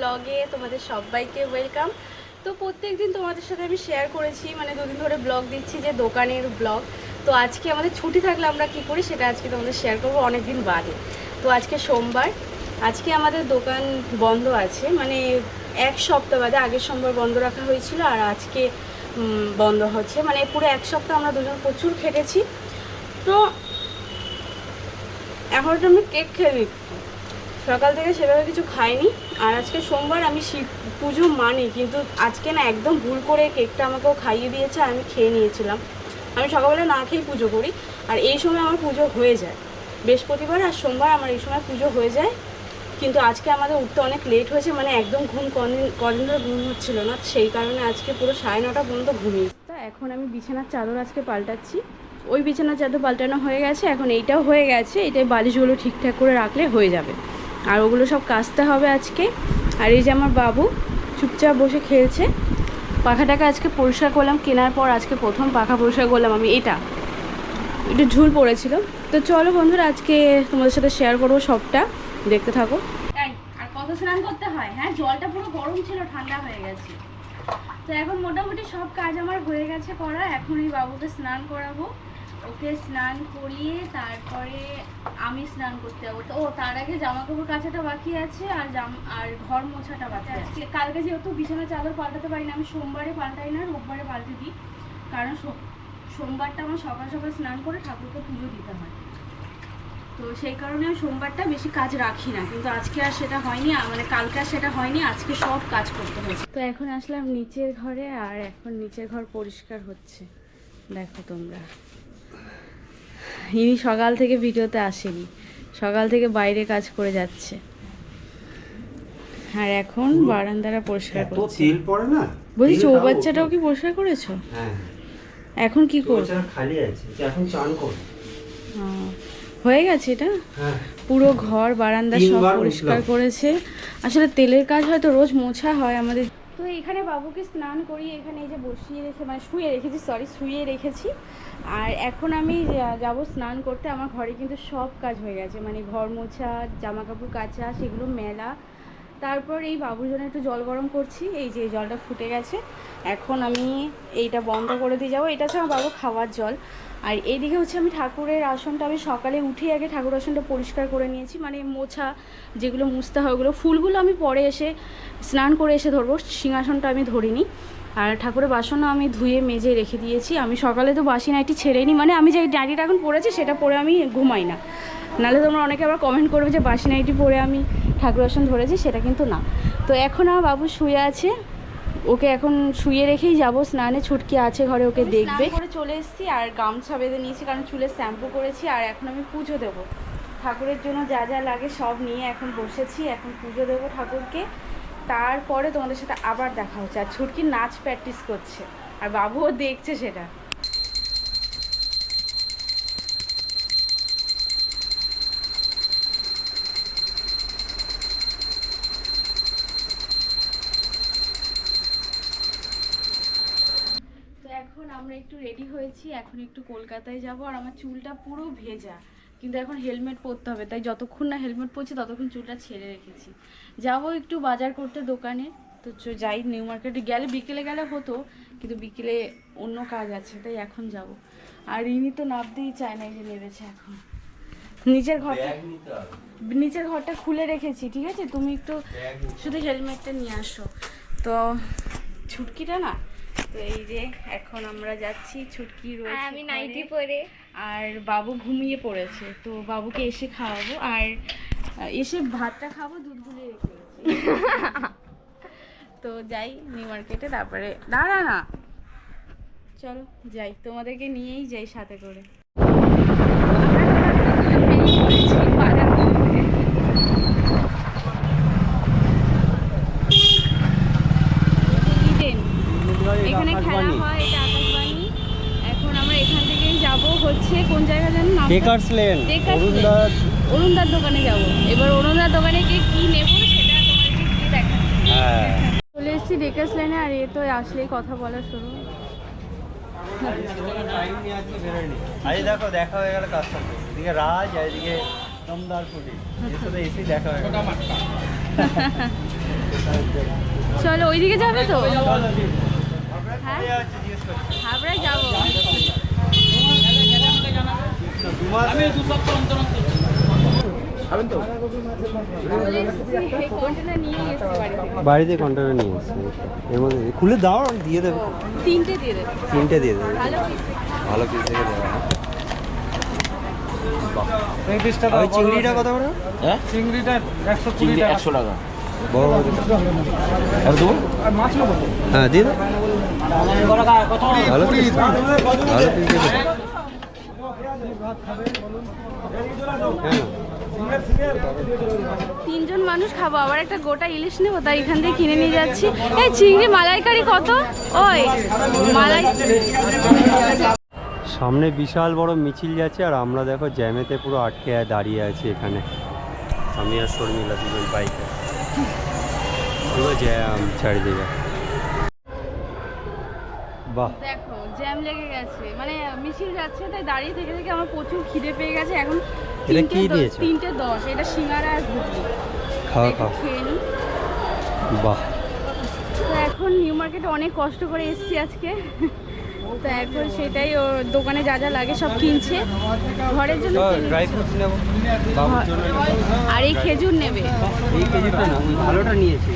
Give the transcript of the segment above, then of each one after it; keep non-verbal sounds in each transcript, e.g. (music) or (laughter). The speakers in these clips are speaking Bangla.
ব্লগে তোমাদের সবাইকে ওয়েলকাম তো প্রত্যেক দিন তোমাদের সাথে আমি শেয়ার করেছি মানে দুদিন ধরে ব্লগ দিচ্ছি যে দোকানের ব্লগ তো আজকে আমাদের ছুটি থাকলে আমরা কি করি সেটা আজকে তোমাদের শেয়ার করব অনেক দিন বাদে। তো আজকে সোমবার। আজকে আমাদের দোকান বন্ধ আছে মানে এক সপ্তাহ বাদে আগের সোমবার বন্ধ রাখা হয়েছিল আর আজকে বন্ধ হচ্ছে। মানে পুরো এক সপ্তাহ আমরা দুজন প্রচুর খেটেছি। তো এখন আমি কেক খেয়ে নিচ্ছি। সকাল থেকে সেভাবে কিছু খাইনি। আর আজকে সোমবার আমি শিব পুজো মানি, কিন্তু আজকে না একদম ভুল করে কেকটা আমাকেও খাইয়ে দিয়েছে আর আমি খেয়ে নিয়েছিলাম। আমি সকালবেলা না খেয়ে পুজো করি, আর এই সময় আমার পুজো হয়ে যায়। বৃহস্পতিবার আর সোমবার আমার এই সময় পুজো হয়ে যায়, কিন্তু আজকে আমাদের উঠতে অনেক লেট হয়েছে মানে একদম ঘুম কদিন কদিন ধরে ঘুম হচ্ছিল না, সেই কারণে আজকে পুরো সাড়ে নটা পর্যন্ত ঘুমিয়ে তা এখন আমি বিছানার চাদর আজকে পাল্টাচ্ছি। ওই বিছানার চাদর পাল্টানো হয়ে গেছে, এখন এইটাও হয়ে গেছে, এটাই বালিশগুলো ঠিকঠাক করে রাখলে হয়ে যাবে। আর ওগুলো সব কাচতে হবে আজকে। আর এই যে আমার বাবু চুপচাপ বসে খেলছে। পাখাটাকে আজকে পরিষ্কার করলাম, কেনার পর আজকে প্রথম পাখা পরিষ্কার করলাম আমি, এটা। একটু ঝুল পড়েছিল। তো চলো বন্ধুরা, আজকে তোমাদের সাথে শেয়ার করব সবটা। দেখতে থাকো। তাই আর কত স্নান করতে হয় হ্যাঁ? জলটা পুরো গরম ছিল, ঠান্ডা হয়ে গেছে। তো এখন মোটামুটি সব কাজ আমার হয়ে গেছে করা। এখন এই বাবুকে স্নান করাবো। ওকে স্নান করিয়ে তারপরে আমি স্নান করতে যাব। তো ও তার আগে জামা কাপড় কাচাটা বাকি আছে আর জাম আর ঘর মোছাটা বাকি আছে। কালকে যেহেতু বিছানা চাদর পাল্টাতে পারি না আমি সোমবারে পাল্টাই না রোববারে পাল্টে দিই। কারণ সোমবারটা আমার সকাল সকাল স্নান করে ঠাকুরকে পুজো দিতে হয়। তো সেই কারণে আমি সোমবারটা বেশি কাজ রাখি না। কিন্তু আজকে আর সেটা হয়নি মানে কালকে আর সেটা হয়নি আজকে সব কাজ করতে হয়েছে। তো এখন আসলাম নিচের ঘরে আর এখন নিচের ঘর পরিষ্কার হচ্ছে। দেখো তোমরা। ইনি সকাল থেকে ভিডিওতে আসেনি। সকাল থেকে বাইরে কাজ করে যাচ্ছে। আর এখন বারান্দাটা পরিষ্কার করছে। তেল পড়ে না? বলছি চৌবাচ্চাটাও কি পরিষ্কার করেছ? হ্যাঁ। এখন কি চৌবাচ্চাটা খালি আছে। এখন চান কর। হয়ে গেছে এটা? হ্যাঁ। পুরো ঘর বারান্দা সব পরিষ্কার করেছে। আসলে তেলের কাজ হয়তো রোজ মোছা হয় আমাদের এখানে বাবুকে স্নান করি এখানে এই যে বসিয়ে রেখে মানে শুয়ে রেখেছি সরি শুয়ে রেখেছি। আর এখন আমি যাব স্নান করতে। আমার ঘরে কিন্তু সব কাজ হয়ে গেছে। মানে ঘর মোছা জামা কাপড় কাচা, সেগুলো মেলা। তারপর এই বাবুর জন্য একটু জল গরম করছি। এই যে জলটা ফুটে গেছে। এখন আমি এইটা বন্ধ করে দিয়ে যাব। এটা হচ্ছে আমার বাবু খাওয়ার জল। আর এইদিকে হচ্ছে আমি ঠাকুরের আসনটা, আমি সকালে উঠে আগে ঠাকুর আসনটা পরিষ্কার করে নিয়েছি। মানে মোছা, যেগুলো মুছতে হয় ওগুলো, ফুলগুলো আমি পরে এসে স্নান করে এসে ধরবো। সিংহাসনটা আমি ধরিনি। আর ঠাকুরের বাসনও আমি ধুয়ে, মেজে রেখে দিয়েছি। আমি সকালে তো বাসি নাইটি ছেড়ে নিই মানে আমি যে নাইটিটা এখন পরেছি, সেটা পরে আমি ঘুমাই না। নাহলে তোমরা অনেকে আবার কমেন্ট করবে যে বাসি নাইটি পরে আমি ঠাকুর আসন ধরেছি, সেটা কিন্তু না। তো এখন আমার বাবু শুয়ে আছে। ওকে এখন শুয়ে রেখেই যাব স্নানে ছুটকি আছে ঘরে ওকে দেখবে। করে চলে এসেছি আর গামছা বেঁধে নিয়েছি কারণ চুলে শ্যাম্পু করেছি আর এখন আমি পুজো দেব। ঠাকুরের জন্য যা যা লাগে সব নিয়ে এখন বসেছি এখন পুজো দেবো ঠাকুরকে। তারপরে তোমাদের সাথে আবার দেখা হচ্ছে। আর ছুটকি নাচ প্র্যাকটিস করছে। আর বাবুও দেখছে সেটা। একটু রেডি হয়েছি এখন একটু কলকাতায় যাব আর আমার চুলটা পুরো ভেজা। কিন্তু এখন হেলমেট পরতে হবে তাই যতক্ষণ না হেলমেট পরছি ততক্ষণ চুলটা ছেড়ে রেখেছি। যাব একটু বাজার করতে দোকানে তো যাই নিউ মার্কেটে গেলে বিকেলে গেলে হতো কিন্তু বিকেলে অন্য কাজ আছে তাই এখন যাব। আর রিনি তো নামতেই চায় না যে নেমেছে এখন। নিচের ঘরটা নিচের ঘরটা খুলে রেখেছি ঠিক আছে? তুমি একটু শুধু হেলমেটটা নিয়ে আসো। তো ছুটকিটা না তো এই যে এখন আমরা যাচ্ছি ছুটকি রয়েছে আমি নাইটি পরে। আর বাবু ঘুমিয়ে পড়েছে তো বাবুকে এসে খাওয়াবো। আর এসে ভাতটা খাব দুধ গুলে রেখে তো যাই নিউ মার্কেটে তারপরে দাঁড়া না। চলো যাই তোমাদেরকে নিয়েই যাই সাথে করে বেরিয়ে পড়েছি বাজার করতে। ইডেন এখানে খেলা হয় এটা আকাশবাণী এখন আমরা এখান থেকেই যাব হচ্ছে কোন জায়গা টেকার্স লেন অরুণদার অরুণদার দোকানে যাব। এবার অরুণদার দোকানে গিয়ে কি নেব সেটা তোমাদেরকে গিয়ে দেখাচ্ছি হ্যাঁ। চলে এসেছি আর এ তো আসলেই কথা বলা শুরু। আজ দেখো দেখা হয়ে গেল কার সাথে এদিকে রাজ আর এদিকে দমদার ফুটি এর সাথে এসে দেখা হয়ে গেল। চলো ওইদিকে যাবে তো? হ্যাঁ? হাবড়ায় যাব। দু কন্টেনার নিয়ে এসেছি বাড়ি থেকে। বাড়িতে কন্টেনার নিয়ে এসছি। এর মধ্যে খুলে দাও আর দিয়ে দেবে। তিনটে দিয়ে দেবে। তিনটে দিয়ে দেবে। ভালো পিস থেকে দেবে চিংড়িটা কত করে? হ্যাঁ? চিংড়িটা একশো কুড়ি টাকা। একশো টাকা। বড় বড় আর দেবো মাছ নেব হ্যাঁ দিয়ে দাও ভালো ভালো পিস দিয়ে দেবে হ্যাঁ তিনজন মানুষ খাব আবার একটা গোটা ইলিশ নেব তাই এখান থেকে কিনে নিয়ে যাচ্ছি। এই চিংড়ি মালাইকারি কত? ওই মালাই সামনে বিশাল বড় মিছিল যাচ্ছে আর আমরা দেখো জ্যামেতে পুরো আটকে দাঁড়িয়ে আছি এখানে। আমি আর শর্মিলা দুজন বাইকে পুরো জ্যাম চারিদিকে। বাহ। মিছিল যাচ্ছে তাই দাঁড়িয়ে থেকে থেকে আমার প্রচুর খিদে পেয়ে গেছে। এখন এটা তিনটে কি দিয়েছে? তিনটে দশ। এটা সিঙ্গারা আর ঘুগনি। খাওয়া একটু খাওয়া। খেয়ে নিই। বাহ। তো এখন নিউ মার্কেটে অনেক কষ্ট করে এসছি আজকে। তো এখন সেটাই ওর দোকানে যা যা লাগে সব কিনছে। ঘরের জন্য ড্রাই ফ্রুটস নেব। আর এই খেজুর নেবে। এই কেজিটা না ভালোটা নিয়েছি।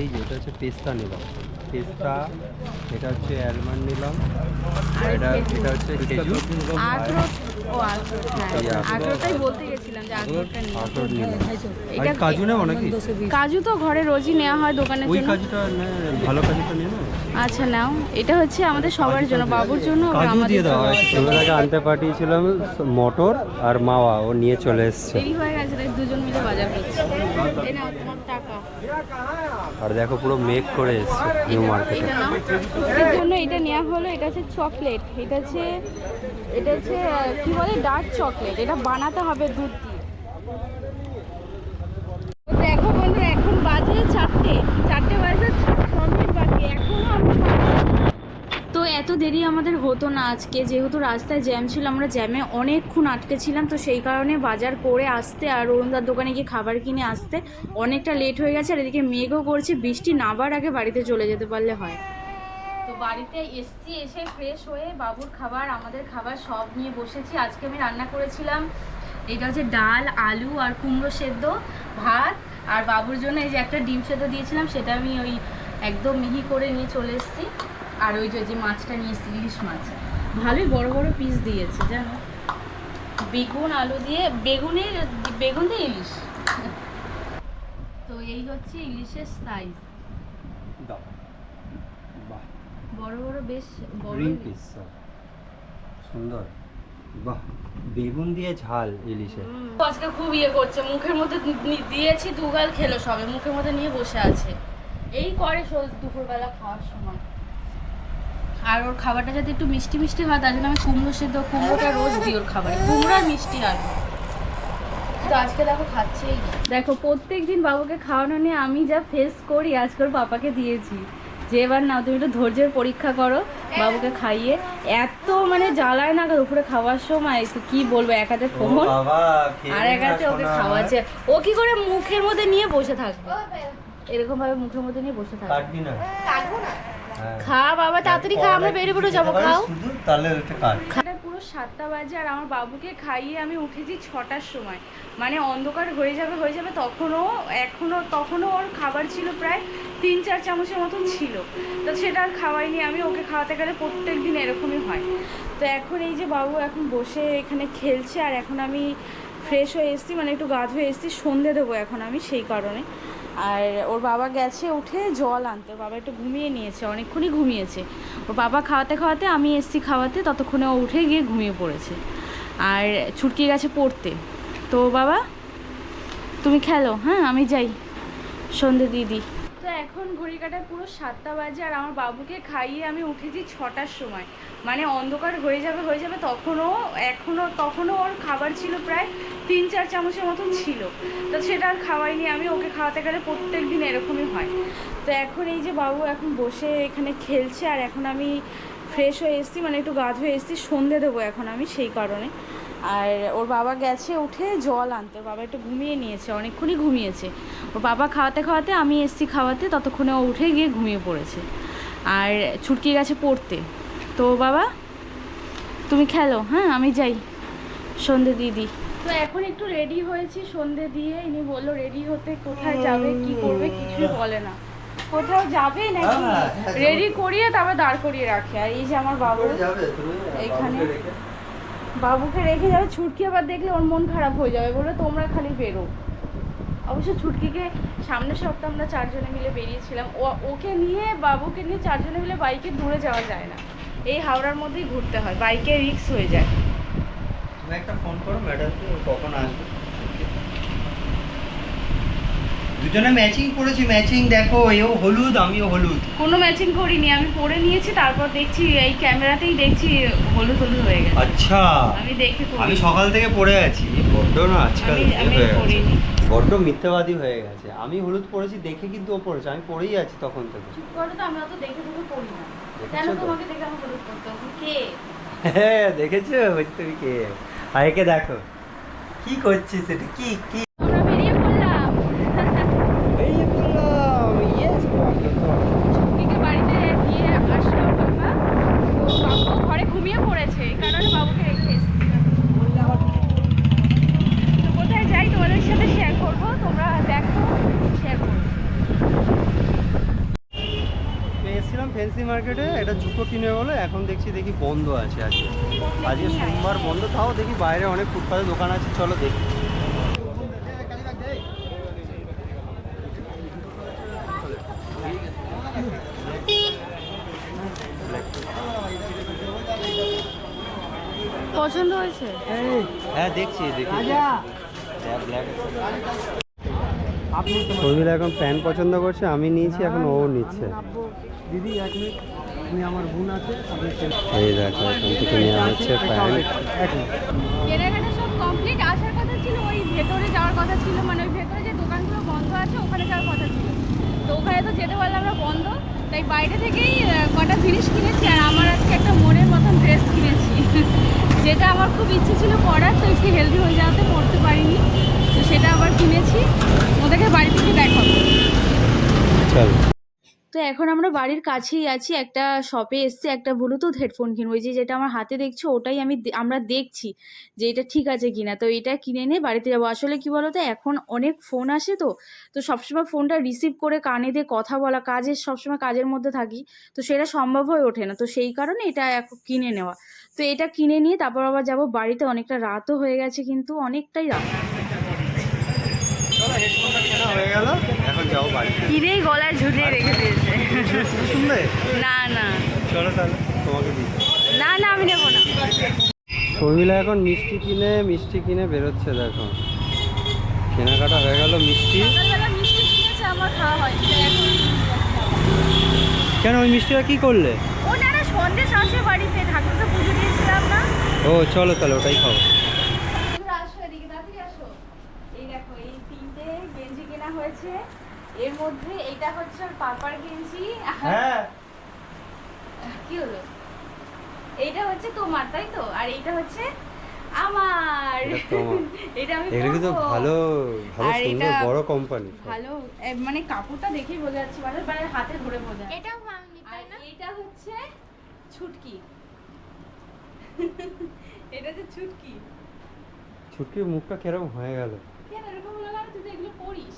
এই যে এটা হচ্ছে পেস্তা পেস্তা এটা হচ্ছে অ্যালমন্ড নিলাম এটা এটা হচ্ছে খেজুর কাজু। নেব নাকি? কাজু তো ঘরে রোজই নেওয়া হয় দোকানে ওই কাজুটা ভালো কাজুটা নিয়ে নেব আচ্ছা নাও। এটা হচ্ছে আমাদের সবার জন্য বাবুর জন্য আর আমাদের জন্য। ছোটবেলাকে আনতে পাঠিয়েছিলাম মটর আর মাওয়া ও নিয়ে চলে এসছে। দেরি হয়ে গেছে তাই দুজন মিলে বাজার করছি। এই নাও তোমার টাকা। আর দেখো পুরো মেক করে এসছে নিউ মার্কেটে এর জন্য এটা নেওয়া হলো এটা হচ্ছে চকলেট এটা হচ্ছে এটা হচ্ছে কি বলে ডার্ক চকলেট এটা বানাতে হবে দুধ দিয়ে। দেখো বন্ধুরা এখন বাজে চারটে। চারটে বাজে ছ মিনিট বাকি এখনও আমরা তো এত দেরি আমাদের হতো না আজকে। যেহেতু রাস্তায় জ্যাম ছিল, আমরা জ্যামে অনেকক্ষণ আটকে ছিলাম, তো সেই কারণে বাজার করে আসতে আর অরুণদার দোকানে গিয়ে খাবার কিনে আসতে অনেকটা লেট হয়ে গেছে, আর এদিকে মেঘও করছে, বৃষ্টি নাবার আগে বাড়িতে চলে যেতে পারলে হয়। তো বাড়িতে এসছি, এসে ফ্রেশ হয়ে বাবুর খাবার, আমাদের খাবার সব নিয়ে বসেছি। আজকে আমি রান্না করেছিলাম, এটা হচ্ছে ডাল, আলু আর কুমড়ো সেদ্ধ, ভাত, আর বাবুর জন্য এই যে একটা ডিম সেদ্ধ দিয়েছিলাম, সেটা আমি ওই একদম মিহি করে নিয়ে চলে এসেছি। আর ওই যে মাছটা নিয়ে এসেছি ইলিশ মাছ। ভালোই বড় বড় পিস দিয়েছে জানো? বেগুন আলু দিয়ে বেগুনের বেগুন দিয়ে ইলিশ। তো এই হচ্ছে ইলিশের সাইজ বড় বড় বেশ বড় পিস সুন্দর। বাহ। বেগুন দিয়ে ঝাল ইলিশে আজকে খুব ইয়ে করছে মুখের মধ্যে দিয়েছি দুগাল খেলো সবে মুখের মধ্যে নিয়ে বসে আছে। এই করে দুপুরবেলা খাওয়ার সময়। আর ওর খাবারটা যাতে একটু মিষ্টি মিষ্টি হয় তার জন্য আমি কুমড়ো সেদ্ধ কুমড়োটা রোজ দিই ওর খাবারে। কুমড়ো আর মিষ্টি আলু তো আজকে দেখো খাচ্ছেই দেখো প্রত্যেক দিন বাবুকে খাওয়ানো নিয়ে আমি যা ফেস করি আজকে ওর পাপাকে দিয়েছি। যে এবার না তুমি একটু ধৈর্যের পরীক্ষা করো বাবুকে খাইয়ে। এত মানে জ্বালায় না দুপুরে খাওয়ার সময় তো কি বলব এক হাতে ফোন আর এক হাতে ওকে খাওয়াচ্ছে। ও কি করে মুখের মধ্যে নিয়ে বসে থাকবে? এরকম ভাবে মুখের মধ্যে নিয়ে বসে থাকবে। কাটবি না। হ্যাঁ। খা বাবা তাড়াতাড়ি খা আমরা বেরিয়ে বেরো যাব খাও। তাহলে খাটা পুরো সাতটা বাজে আর আমার বাবুকে খাইয়ে আমি উঠেছি ছটার সময়। মানে অন্ধকার হয়ে যাবে হয়ে যাবে তখনও এখনও তখনও ওর খাবার ছিল প্রায় তিন চার চামচের মতন ছিল। তো সেটা আর খাওয়াইনি আমি ওকে খাওয়াতে গেলে প্রত্যেক দিন এরকমই হয়। তো এখন এই যে বাবু এখন বসে এখানে খেলছে আর এখন আমি ফ্রেশ হয়ে এসেছি মানে একটু গা ধুয়ে এসেছি সন্ধে দেবো এখন আমি সেই কারণে। আর ওর বাবা গেছে উঠে জল আনতে, ওর বাবা একটু ঘুমিয়ে নিয়েছে, অনেকক্ষণই ঘুমিয়েছে। ওর বাবা খাওয়াতে খাওয়াতে আমি এসছি খাওয়াতে, ততক্ষণে ও উঠে গিয়ে ঘুমিয়ে পড়েছে। আর ছুটকে গেছে পড়তে। তো বাবা, তুমি খেলো হ্যাঁ? আমি যাই। সন্ধে দিদি তো এখন ঘড়ি কাটায় পুরো সাতটা বাজে আর আমার বাবুকে খাইয়ে আমি উঠেছি ছটার সময়। মানে অন্ধকার হয়ে যাবে হয়ে যাবে তখনও, এখনও, তখনও ওর খাবার ছিল প্রায় তিন চার চামচের মতন ছিল। তো সেটা আর খাওয়াইনি আমি ওকে খাওয়াতে গেলে প্রত্যেক দিন এরকমই হয়। তো এখন এই যে বাবু এখন বসে এখানে খেলছে আর এখন আমি ফ্রেশ হয়ে এসেছি মানে একটু গা ধুয়ে এসেছি, সন্ধে দেবো এখন আমি সেই কারণে। আর ওর বাবা গেছে উঠে জল আনতে বাবা একটু ঘুমিয়ে নিয়েছে, অনেকক্ষণই ঘুমিয়েছে। বাবা খাওয়াতে খাওয়াতে আমি এসছি খাওয়াতে ততক্ষণে ও উঠে গিয়ে ঘুমিয়ে পড়েছে। আর ছুটকি গেছে পড়তে। তো বাবা তুমি খেলো হ্যাঁ? আমি যাই। সন্ধে দিদি। তো এখন একটু রেডি হয়েছি সন্ধে দিয়ে। ইনি বলল রেডি হতে কোথায় যাবে কি করবে কিছুই বলে না। কোথাও যাবে নাকি? হ্যাঁ, রেডি করিয়ে তারপর দাঁড় করিয়ে রাখে। আর এই যে আমার বাবু এইখানে। বাবুকে রেখে যাবে ছুটকি আবার দেখলে ওর মন খারাপ হয়ে যাবে। বলে তোমরা খালি বেরো। অবশ্য ছুটকিকে সামনের সপ্তাহে আমরা চারজনে মিলে বেরিয়েছিলাম। ও ওকে নিয়ে বাবুকে নিয়ে চারজনে মিলে বাইকে দূরে যাওয়া যায় না। এই হাওড়ার মধ্যেই ঘুরতে হয় বাইকে রিক্স হয়ে যায়। তুমি একটা ফোন করো ম্যাডামকে কখন আসবে? দুজনে ম্যাচিং করেছি ম্যাচিং দেখো এও হলুদ আমিও হলুদ। কোনো ম্যাচিং করিনি আমি পরে নিয়েছি তারপর দেখছি এই ক্যামেরাতেই দেখছি হলুদ হলুদ হয়ে গেছে। আচ্ছা। আমি দেখে আমি সকাল থেকে পরে আছি বড্ড না আজকাল আমি- বড্ড মিথ্যাবাদী হয়ে গেছে। আমি হলুদ পরেছি দেখে কিন্তু ও পড়েছে আমি পরেই আছি তখন থেকে। চুপ করো তো আমরা তো দেখে দেখে না। কেন তোমাকে দেখে আমি হলুদ কে? হ্যাঁ দেখেছ? বুঝতে তুমি কে? আর একে দেখো। কি করছিস এটা? কি কি আমরা বেরিয়ে পড়লাম এই যে বললাম ইয়েস ছুটিকে বাড়িতে দিয়ে আসলো বাবা তো বাবু ঘরে ঘুমিয়ে পড়েছে এই কারণে বাবুকে রেখে এসেছি তো কোথায় যাই তোমাদের সাথে শেয়ার করব তোমরা দেখো শেয়ার করব এসেছিলাম ফ্যান্সি মার্কেটে এটা জুতো কিনে বলে এখন দেখছি দেখি বন্ধ আছে আজকে। আজকে সোমবার বন্ধ তাও দেখি বাইরে অনেক ফুটপাতে দোকান আছে চলো দেখি। পছন্দ হয়েছে? হ্যাঁ দেখছি দেখি। শর্মিলা এখন প্যান্ট পছন্দ করছে আমি নিয়েছি এখন ও নিচ্ছে। দিদি এক মিনিট আপনি আমার বোন আছে আপনি এই দেখো এখান থেকে নেওয়া হচ্ছে প্যান্ট। কেনাকাটা সব কমপ্লিট আসার কথা ছিল ওই ভেতরে যাওয়ার কথা ছিল মানে ওই ভেতরে যে দোকানগুলো বন্ধ আছে ওখানে যাওয়ার কথা ছিল। তো ওখানে তো যেতে পারলাম না বন্ধ। তাই বাইরে থেকেই কটা জিনিস কিনেছি আর আমার আজকে একটা মনের মতন ড্রেস কিনেছি (laughs) যেটা আমার খুব ইচ্ছে ছিল পরার তো একটু হেলদি হয়ে যাওয়াতে পরতে পারিনি। তো সেটা আবার কিনেছি ওদেরকে বাড়ি থেকে দেখাবো চল। তো এখন আমরা বাড়ির কাছেই আছি একটা শপে এসছি একটা ব্লুটুথ হেডফোন কিনবো। যে যেটা আমার হাতে দেখছ ওটাই আমি আমরা দেখছি যে এটা ঠিক আছে কিনা। তো এটা কিনে নিয়ে বাড়িতে যাব। আসলে কি বলতো এখন অনেক ফোন আসে তো তো সবসময় ফোনটা রিসিভ করে কানে দিয়ে কথা বলা কাজের সবসময় কাজের মধ্যে থাকি তো সেটা সম্ভব হয়ে ওঠে না। তো সেই কারণে এটা এখন কিনে নেওয়া। তো এটা কিনে নিয়ে তারপর আবার যাব বাড়িতে। অনেকটা রাতও হয়ে গেছে কিন্তু অনেকটাই রাত। চলো হয়ে গেল এখন যাও বাড়িতে। কিনেই গলায় ঝুলিয়ে রেখে দিয়েছে শুনবে না না। চলো তাহলে তোমাকে না না আমি নেব না। শর্মিলা এখন মিষ্টি কিনে মিষ্টি কিনে বেরোচ্ছে দেখো। কেনাকাটা হয়ে গেল মিষ্টি। কেন ওই মিষ্টিটা কি করলে? ও চলো তাহলে ওটাই এই দেখো এই তিনটে গেঞ্জি কেনা হয়েছে। এর মধ্যে এটা হচ্ছে ওর পাপার গেঞ্জি হ্যাঁ। কি হলো? এইটা হচ্ছে তোমার তাই তো? আর এইটা হচ্ছে আমার। এটা। এটা আমি কিন্তু ভালো ভালো সুন্দর বড় কোম্পানি ভালো মানে কাপড়টা দেখেই বোঝা যাচ্ছে মানে মানে হাতে ধরে বোঝা। এটাও তাই না? এইটা হচ্ছে ছুটকি। (laughs) এটা হচ্ছে ছুটকি। ছুটকির মুখটা কীরকম হয়ে গেল? কেন এরকম হলো কেন? তুই এগুলো পরিস।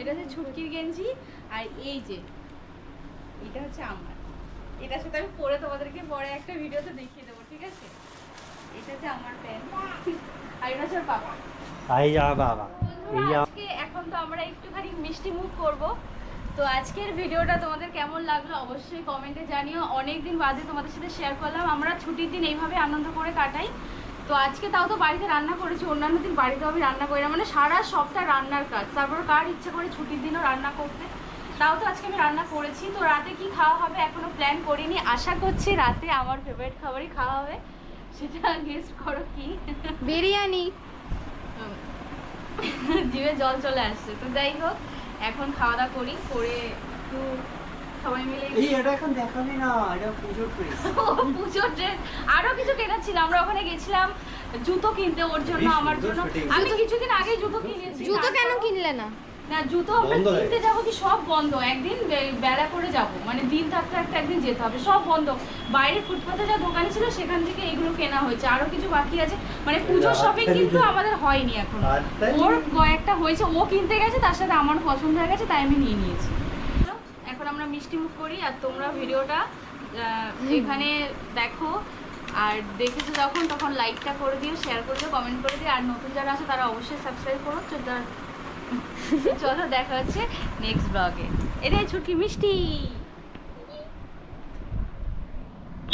এটা হচ্ছে ছুটকির গেঞ্জি আর এই যে এটা হচ্ছে আমার। এটার সাথে আমি পরে তোমাদেরকে পরে একটা ভিডিওতে দেখিয়ে দেবো ঠিক আছে? এটা হচ্ছে আমার প্যান্ট। আর এটা হচ্ছে ওর আই যা বাবা। আজকে এখন তো আমরা একটুখানি মিষ্টি মুখ করব। তো আজকের ভিডিওটা তোমাদের কেমন লাগল অবশ্যই কমেন্টে জানিও। অনেক দিন বাদে তোমাদের সাথে শেয়ার করলাম। আমরা ছুটির দিন এইভাবে আনন্দ করে কাটাই। তো আজকে তাও তো বাড়িতে রান্না করেছি অন্যান্য দিন বাড়িতে আমি রান্না করি না। মানে সারা সপ্তাহ রান্নার কাজ। তারপর কার ইচ্ছে করে ছুটির দিনও রান্না করতে। তাও তো আজকে আমি রান্না করেছি। তো রাতে কি খাওয়া হবে এখনও প্ল্যান করিনি। আশা করছি রাতে আমার ফেভারিট খাবারই খাওয়া হবে। সেটা গেস্ট করো কি? বিরিয়ানি। জিভে জল চলে আসছে। তো যাই হোক এখন খাওয়া দাওয়া করি করে একটু সবাই মিলে এই এটা এখন দেখাবি না এটা পুজোর ড্রেস (laughs) ও, পুজোর ড্রেস আরও কিছু কেনার ছিল আমরা ওখানে গেছিলাম জুতো কিনতে ওর জন্য আমার জন্য। আমি কিছুদিন আগে জুতো কিনেছি। জুতো কেন কিনলে না? না জুতো আমরা কিনতে যাব কি সব বন্ধ। একদিন বেলা করে যাব। মানে দিন থাকতে থাকতে একদিন যেতে হবে সব বন্ধ। বাইরে ফুটপাতে যা দোকানে ছিল সেখান থেকে এগুলো কেনা হয়েছে। আরও কিছু বাকি আছে। মানে পুজোর শপিং কিন্তু আমাদের হয়নি এখন। ওর কয়েকটা হয়েছে ও কিনতে গেছে তার সাথে আমার পছন্দ হয়ে গেছে তাই আমি নিয়ে নিয়েছি। আমরা মিষ্টি মুখ করি আর তোমরা ভিডিওটা এখানে দেখো আর দেখেছ যখন তখন লাইকটা করে দিও শেয়ার করে দিও কমেন্ট করে দিও। আর নতুন যারা আছে তারা অবশ্যই সাবস্ক্রাইব করো। চলো দেখা হচ্ছে নেক্সট ব্লগে এটাই ছুটি মিষ্টি!